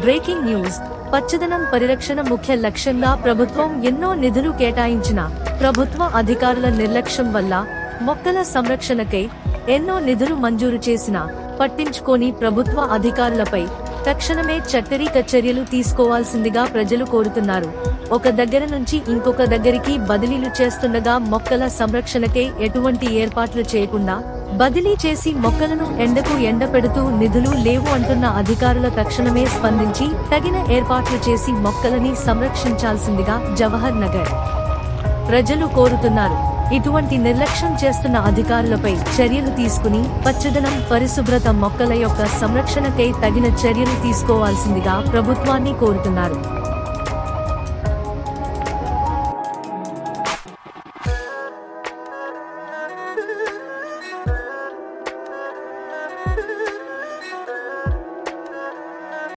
Breaking news. పచ్చదనం పరిరక్షణ ముఖ్య లక్ష్యంగా ప్రభుత్వం ఎన్నో నిధులు కేటాయించిన ప్రభుత్వ అధికారుల నిర్లక్ష్యం వల్ల మొక్కల సంరక్షణకై ఎన్నో నిధులు మంజూరు చేసిన పట్టించుకోని ప్రభుత్వ అధికారులపై తక్షణమే చట్టరీక చర్యలు తీసుకోవాల్సిందిగా ప్రజలు కోరుతున్నారు. ఒక దగ్గర నుంచి ఇంకొక దగ్గరికి బదిలీలు చేస్తుండగా మొక్కల సంరక్షణకై ఎటువంటి ఏర్పాట్లు చేయకుండా బదిలీ చేసి మొక్కలను ఎండకు ఎండపెడుతూ నిధులు లేవు అంటున్న అధికారుల తక్షణమే స్పందించి తగిన ఏర్పాట్లు చేసి మొక్కలని సంరక్షించాల్సిందిగా జవహర్ నగర్ ప్రజలు కోరుతున్నారు. ఇటువంటి నిర్లక్ష్యం చేస్తున్న అధికారులపై చర్యలు తీసుకుని పచ్చదనం పరిశుభ్రత మొక్కల యొక్క సంరక్షణకై తగిన చర్యలు తీసుకోవాల్సిందిగా ప్రభుత్వాన్ని కోరుతున్నారు.